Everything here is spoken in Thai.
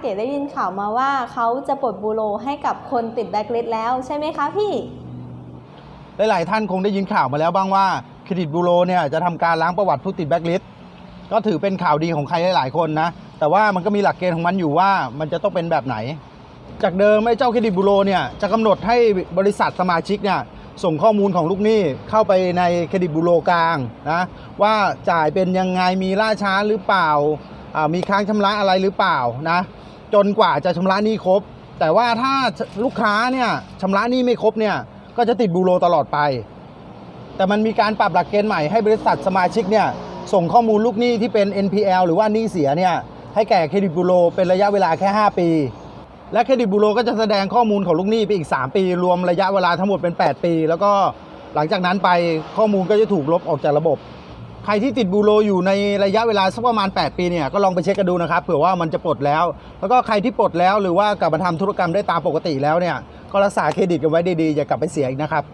เก๋ได้ยินข่าวมาว่าเขาจะปลดบูโรให้กับคนติดแบล็คลิสต์แล้วใช่ไหมคะพี่ หลายๆท่านคงได้ยินข่าวมาแล้วบ้างว่าเครดิตบูโรเนี่ยจะทำการล้างประวัติผู้ติดแบล็คลิสต์ก็ถือเป็นข่าวดีของใครหลายๆคนนะ แต่ว่ามันก็มีหลักเกณฑ์ของมันอยู่ว่ามันจะต้องเป็นแบบไหน จากเดิมไอ้เจ้าเครดิตบูโรเนี่ยจะกำหนดให้บริษัทสมาชิกเนี่ยส่งข้อมูลของลูกหนี้เข้าไปในเครดิตบูโรกลางนะว่าจ่ายเป็นยังไงมีล่าช้าหรือเปล่า มีค้างชำระอะไรหรือเปล่านะ จนกว่าจะชำระหนี้ครบ แต่ว่าถ้าลูกค้าเนี่ยชำระหนี้ไม่ครบเนี่ยก็จะติดบูโรตลอดไป แต่มันมีการปรับหลักเกณฑ์ใหม่ให้บริษัทสมาชิกเนี่ยส่งข้อมูลลูกหนี้ที่เป็น NPL หรือว่าหนี้เสียเนี่ยให้แก่เครดิตบูโรเป็นระยะเวลาแค่ 5 ปี และเครดิตบูโรก็จะแสดงข้อมูลของลูกหนี้ไปอีก 3 ปี รวมระยะเวลาทั้งหมดเป็น 8 ปี แล้วก็หลังจากนั้นไปข้อมูลก็จะถูกลบออกจากระบบ ใครที่ติดบูโรอยู่ในระยะเวลาสักประมาณ 8 ปีเนี่ยก็ลองไปเช็คกันดูนะครับเผื่อว่ามันจะปลดแล้ว แล้วก็ใครที่ปลดแล้วหรือว่ากลับมาทำธุรกรรมได้ตามปกติแล้วเนี่ยก็รักษาเครดิตกันไว้ดีๆอย่ากลับไปเสียอีกนะครับ